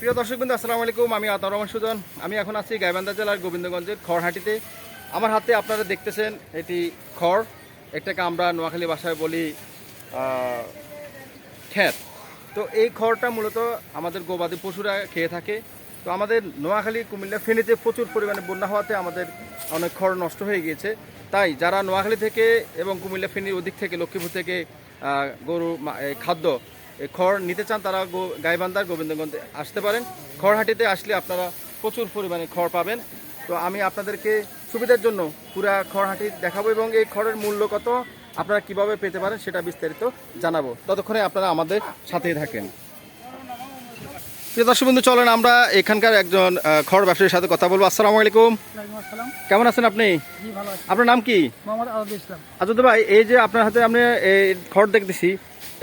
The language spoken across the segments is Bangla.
প্রিয় দর্শক বিন্দু আসসালামু আলাইকুম। আমি আতর রহমান সুজন। আমি এখন আছি গাইবান্ধা জেলার গোবিন্দগঞ্জের খড়হাটিতে। আমার হাতে আপনারা দেখতেছেন এটি খড়। এটাকে আমরা নোয়াখালী ভাষায় বলি খ্যাত তো এই খড়টা মূলত আমাদের গবাদি পশুরা খেয়ে থাকে। তো আমাদের নোয়াখালী, কুমিল্লা ফেনীতে প্রচুর পরিমাণে বন্যা হওয়াতে আমাদের অনেক খড় নষ্ট হয়ে গিয়েছে। তাই যারা নোয়াখালী থেকে এবং কুমিল্লা ফেনীর ওদিক থেকে, লক্ষ্মীপুর থেকে গরু খাদ্য খড় নিতে চান তারা গাইবান্ধার গোবিন্দগঞ্জে আসতে পারেন। খড়হাটিতে আসলে আপনারা প্রচুর পরিমাণে খড় পাবেন। তো আমি আপনাদেরকে সুবিধার জন্য পুরা খড়হাটি দেখাবো এবং এই খড়ের মূল্য কত আপনারা কীভাবে পেতে পারেন সেটা বিস্তারিত জানাব। ততক্ষণে আপনারা আমাদের সাথেই থাকেন। প্রিয় দর্শক বন্ধু চলেন আমরা এখানকার একজন খড় ব্যবসায়ীর সাথে কথা বলব। আসসালামু আলাইকুম। কেমন আছেন আপনি? আপনার নাম কি? আজাদ ভাই এই যে আপনার হাতে আমি এই খড় দেখতেছি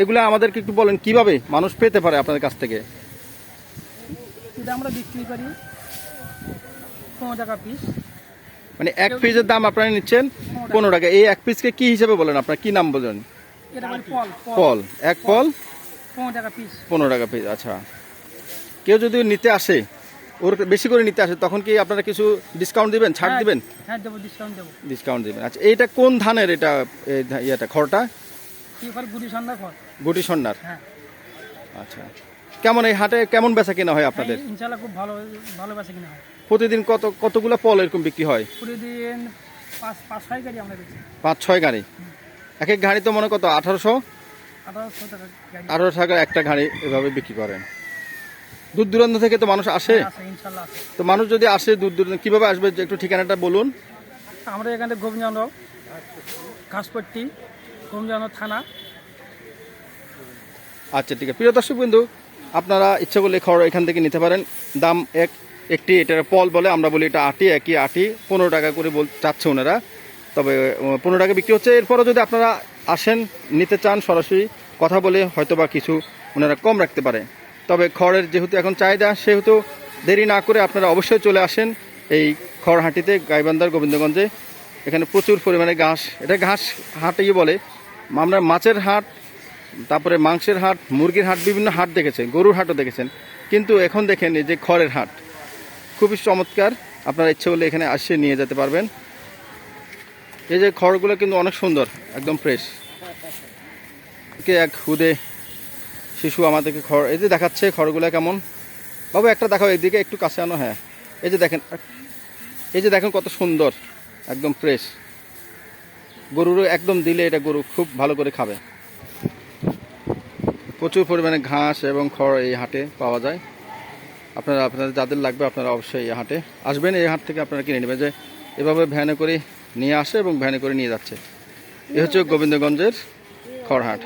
এগুলো আমাদেরকে একটু বলেন কীভাবে মানুষ পেতে পারে আপনাদের কাছ থেকে? এটা আমরা বিক্রি করি পনেরো টাকা পিস মানে এক পিসের দাম আপনারা নিচ্ছেন পনেরো টাকা। এই এক পিসকে কি হিসেবে বলেন আপনার? কি নাম বলেন? ফল পল এক পল পনেরো টাকা পিস আচ্ছা। কেউ যদি নিতে আসে ওর বেশি করে নিতে আসে তখন কি আপনারা কিছু ডিসকাউন্ট দিবেন? ছাড় হ্যাঁ, দিবেন? হ্যাঁ দেবো ডিসকাউন্ট দেবো। ডিসকাউন্ট দিবেন। আচ্ছা এইটা কোন ধানের এটা এই ইয়েটা খড়টা? ফল গুটি ফল সন্ন্যার হ্যাঁ। আচ্ছা। কেমন এই হাটে কেমন বেচা কেনা হয় আপনাদের? হ্যাঁ, খুব ভালো ভালো বেচা কিনা হয়। প্রতিদিন কত কতগুলো পল এরকম বিক্রি হয়? প্রতিদিন পাঁচ পাঁচ ছয় গাড়ি আমরা বেচি। পাঁচ ছয় গাড়ি? এক এক গাড়ি তো মনে কত আঠারোশো? আঠারোশো টাকা টাকার একটা গাড়ি এভাবে বিক্রি করেন। দূর দূরান্ত থেকে তো মানুষ আসে? আছে তো মানুষ যদি আসে দূর দূরান্ত কীভাবে আসবে? একটু ঠিকানাটা বলুন। আমরা এখানে গোবিন্দ ঘাসপট্টি গোবিন্দ থানা। আচ্ছা ঠিক আছে। প্রিয় দর্শক বিন্দু আপনারা ইচ্ছা করলে খড় এখান থেকে নিতে পারেন। দাম এক, একটি এটার পল বলে আমরা বলি এটা আটি, একই আটি, পনেরো টাকা করে বল চাচ্ছে ওনারা। তবে পনেরো টাকা বিক্রি হচ্ছে। এরপরও যদি আপনারা আসেন, নিতে চান, সরাসরি কথা বলে হয়তো বা কিছু ওনারা কম রাখতে পারে। তবে খড়ের যেহেতু এখন চাহিদা, সেহেতু দেরি না করে আপনারা অবশ্যই চলে আসেন এই খড়হাটিতে, গাইবান্ধার গোবিন্দগঞ্জে। এখানে প্রচুর পরিমাণে ঘাস, এটা ঘাস হাটই বলে। আমরা মাছের হাট, তারপরে মাংসের হাট, মুরগির হাট, বিভিন্ন হাট দেখেছেন, গরুর হাটও দেখেছেন। কিন্তু এখন দেখেন এই যে খড়ের হাট, খুবই চমৎকার। আপনারা ইচ্ছে হলে এখানে আসে নিয়ে যেতে পারবেন। এই যে খড়গুলো কিন্তু অনেক সুন্দর, একদম ফ্রেশ কে এক হুদে শিশু আমাদেরকে খড়, এই যে দেখাচ্ছে খড়গুলো কেমন। বাবু, একটা দেখাও এদিকে, একটু কাছে আনো হ্যাঁ। এই যে দেখেন, এই যে দেখেন কত সুন্দর, একদম ফ্রেশ গরুরও একদম দিলে এটা গরু খুব ভালো করে খাবে। প্রচুর পরিমাণে ঘাস এবং খড় এই হাটে পাওয়া যায়। আপনারা, আপনাদের যাদের লাগবে আপনারা অবশ্যই এই হাটে আসবেন। এই হাট থেকে আপনারা কিনে নেবেন। যে এভাবে ভ্যানে করে নিয়ে আসে এবং ভ্যানে করে নিয়ে যাচ্ছে। এ হচ্ছে গোবিন্দগঞ্জের খড়হাট